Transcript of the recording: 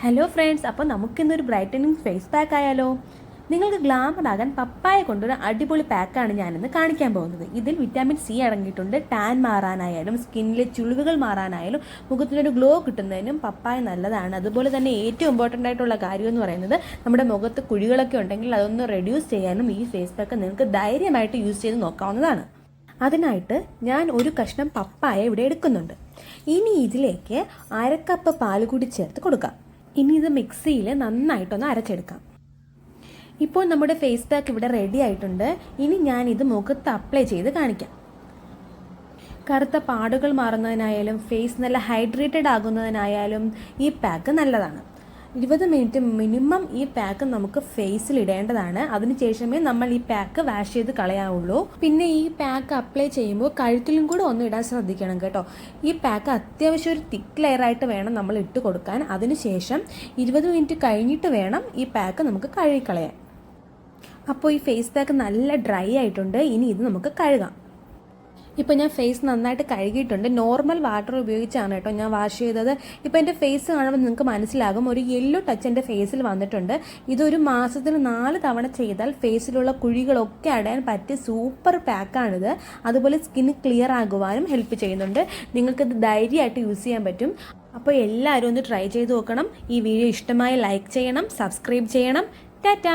Hello friends അപ്പോൾ നമുക്കിന്നൊരു brightening face pack ആയാലോ? നിങ്ങൾക്ക് ഗ്ലാമർ ആകാൻ പപ്പായ കൊണ്ടൊരു അടിപൊളി പാക്കാണ് ഞാനിന്ന് കാണിക്കാൻ പോകുന്നത്. ഇതിൽ വിറ്റാമിൻ സി അടങ്ങിയിട്ടുണ്ട്. ടാൻ മാറാനായാലും സ്കിന്നിലെ ചുളിവുകൾ മാറാനായാലും മുഖത്തിനൊരു ഗ്ലോ കിട്ടുന്നതിനും പപ്പായ നല്ലതാണ്. അതുപോലെ തന്നെ ഏറ്റവും ഇമ്പോർട്ടന്റ് ആയിട്ടുള്ള കാര്യം എന്ന് പറയുന്നത് നമ്മുടെ മുഖത്ത് കുഴികളൊക്കെ ഉണ്ടെങ്കിൽ അതൊന്ന് റെഡ്യൂസ് ചെയ്യാനും ഈ ഫേസ് പാക്ക് നിങ്ങൾക്ക് ധൈര്യമായിട്ട് യൂസ് ചെയ്ത് നോക്കാവുന്നതാണ്. അതിനായിട്ട് ഞാൻ ഒരു കഷ്ണം പപ്പായ ഇവിടെ എടുക്കുന്നുണ്ട്. ഇനി ഇതിലേക്ക് അരക്കപ്പ് പാൽ കൂടി ചേർത്ത് കൊടുക്കാം. ഇനി ഇത് മിക്സിയിൽ നന്നായിട്ടൊന്ന് അരച്ചെടുക്കാം. ഇപ്പോൾ നമ്മുടെ ഫേസ് പാക്ക് ഇവിടെ റെഡി ആയിട്ടുണ്ട്. ഇനി ഞാൻ ഇത് മുഖത്ത് അപ്ലൈ ചെയ്ത് കാണിക്കാം. കറുത്ത പാടുകൾ മാറുന്നതിനായാലും ഫേസ് നല്ല ഹൈഡ്രേറ്റഡ് ആകുന്നതിനായാലും ഈ പാക്ക് നല്ലതാണ്. ഇരുപത് മിനിറ്റ് മിനിമം ഈ പാക്ക് നമുക്ക് ഫേസിൽ ഇടേണ്ടതാണ്. അതിനുശേഷമേ നമ്മൾ ഈ പാക്ക് വാഷ് ചെയ്ത് കളയാവുള്ളൂ. പിന്നെ ഈ പാക്ക് അപ്ലൈ ചെയ്യുമ്പോൾ കഴുത്തിലും കൂടെ ഒന്ന് ഇടാൻ ശ്രദ്ധിക്കണം കേട്ടോ. ഈ പാക്ക് അത്യാവശ്യം ഒരു തിക്ക് ലെയറായിട്ട് വേണം നമ്മൾ ഇട്ട് കൊടുക്കാൻ. അതിനുശേഷം ഇരുപത് മിനിറ്റ് കഴിഞ്ഞിട്ട് വേണം ഈ പാക്ക് നമുക്ക് കഴുകിക്കളയാൻ. അപ്പോൾ ഈ ഫേസ് പാക്ക് നല്ല ഡ്രൈ ആയിട്ടുണ്ട്. ഇനി ഇത് നമുക്ക് കഴുകാം. ഇപ്പോൾ ഞാൻ ഫേസ് നന്നായിട്ട് കഴുകിയിട്ടുണ്ട്. നോർമൽ വാട്ടർ ഉപയോഗിച്ചാണ് കേട്ടോ ഞാൻ വാഷ് ചെയ്തത്. ഇപ്പോൾ എന്റെ ഫേസ് കാണുമ്പോൾ നിങ്ങൾക്ക് മനസ്സിലാകും ഒരു യെല്ലോ ടച്ച് എന്റെ ഫേസിൽ വന്നിട്ടുണ്ട്. ഇതൊരു മാസത്തിൽ നാല് തവണ ചെയ്താൽ ഫേസിലുള്ള കുഴികളൊക്കെ അടയാൻ പറ്റിയ സൂപ്പർ പാക്കാണിത് അതുപോലെ സ്കിൻ ക്ലിയർ ആകുവാനും ഹെൽപ്പ് ചെയ്യുന്നുണ്ട്. നിങ്ങൾക്കിത് ധൈര്യമായിട്ട് യൂസ് ചെയ്യാൻ പറ്റും. അപ്പോൾ എല്ലാവരും ഒന്ന് ട്രൈ ചെയ്ത് നോക്കണം. ഈ വീഡിയോ ഇഷ്ടമായി ലൈക്ക് ചെയ്യണം സബ്സ്ക്രൈബ് ചെയ്യണം. ടാറ്റാ